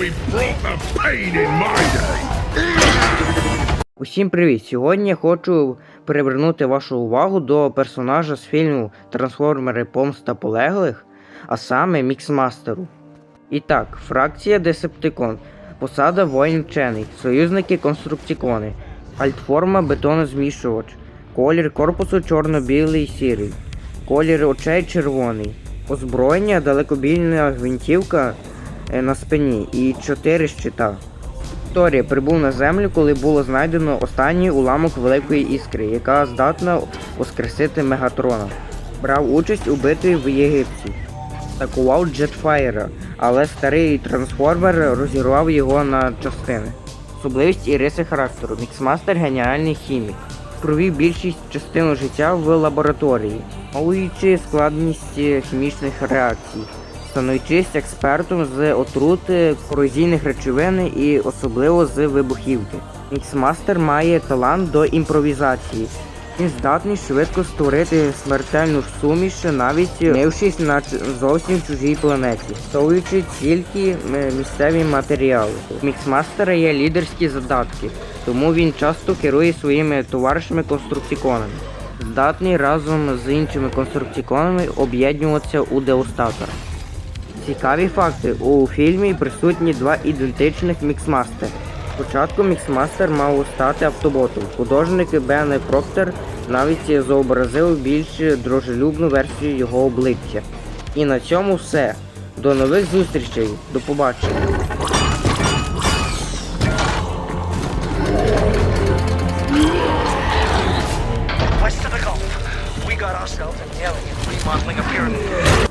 he brought the pain in my day. Усім привіт! Сьогодні я хочу привернути вашу увагу до персонажа з фільму Трансформери Помста полеглих, а саме Міксмастеру. І так, фракція Десептикон, посада воїн вчений, союзники конструкцікони, альтформа бетонозмішувач, колір корпусу чорно-білий сірий, колір очей червоний, озброєння далекобільна гвинтівка на спині і 4 щита. Торі прибув на землю, коли було знайдено останній уламок великої іскри, яка здатна воскресити Мегатрона. Брав участь у битві в Єгипті. Атакував Джетфайра, але старий трансформер розірвав його на частини. Особливість і риси характеру. Міксмастер геніальний хімік. Провів більшість частину життя в лабораторії, мовуючи складність е, хімічних реакцій становлячись експертом з отрути, корозійних речовин і особливо з вибухівки. Міксмастер має талант до імпровізації. Він здатний швидко створити смертельну суміш, навіть мившись на зовсім чужій планеті, стовуючи тільки місцеві матеріали. У Міксмастера є лідерські задатки, тому він часто керує своїми товаришами конструктиконами. Здатний разом з іншими конструктиконами об'єднуватися у деостатора. Цікаві факти. У фільмі присутні два ідентичних міксмастери. Спочатку міксмастер мав стати автоботом. Художник Бен Проктер навіть зобразив більш дружелюбну версію його обличчя. І на цьому все. До нових зустрічей. До побачення. West of.